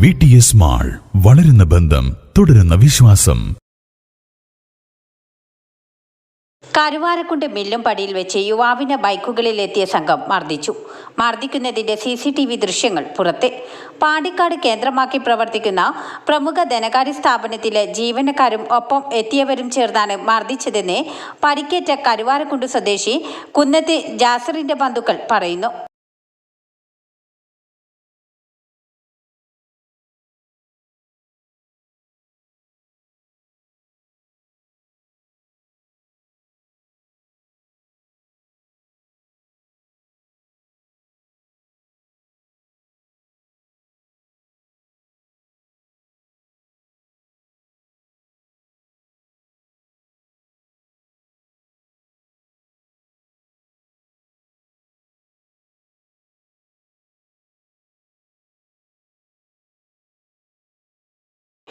V T S mall വളരുന്ന ബന്ധം തുടരുന്ന വിശ്വാസം. കരുവാരക്കുണ്ട് മില്ലും പടിയിൽ വെച്ച് യുവാവിനെ ബൈക്കുകളിൽ എത്തിയ സംഘം മർദ്ദിച്ചു. മർദ്ദിക്കുന്നതിന്റെ സി സി ടി വി ദൃശ്യങ്ങൾ പുറത്തെ. പാണ്ടിക്കാട് കേന്ദ്രമാക്കി പ്രവർത്തിക്കുന്ന പ്രമുഖ ധനകാര്യ സ്ഥാപനത്തിലെ ജീവനക്കാരും ഒപ്പം എത്തിയവരും ചേർന്നാണ് മർദ്ദിച്ചതെന്ന് പരിക്കേറ്റ കരുവാരക്കുണ്ട് സ്വദേശി കുന്നത്ത് ജാസറിന്റെ ബന്ധുക്കൾ പറയുന്നു.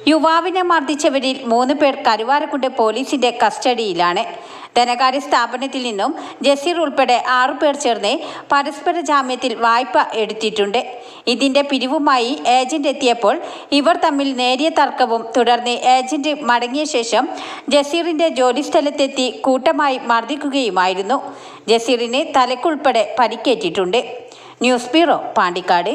യുവാവിനെ മർദ്ദിച്ചവരിൽ മൂന്ന് പേർ കരുവാരക്കുണ്ട് പോലീസിന്റെ കസ്റ്റഡിയിലാണ്. ധനകാര്യ സ്ഥാപനത്തിൽ നിന്നും ജസീർ ഉൾപ്പെടെ ആറുപേർ ചേർന്ന് പരസ്പര ജാമ്യത്തിൽ വായ്പ എടുത്തിട്ടുണ്ട്. ഇതിന്റെ പിരിവുമായി ഏജന്റ് എത്തിയപ്പോൾ ഇവർ തമ്മിൽ നേരിയ തർക്കവും തുടർന്ന് ഏജന്റ് മടങ്ങിയ ശേഷം ജസീറിന്റെ ജോലിസ്ഥലത്തെത്തി കൂട്ടമായി മർദ്ദിക്കുകയുമായിരുന്നു. ജസീറിന് തലക്കുൾപ്പെടെ പരിക്കേറ്റിട്ടുണ്ട്. News bureau Pandikkad.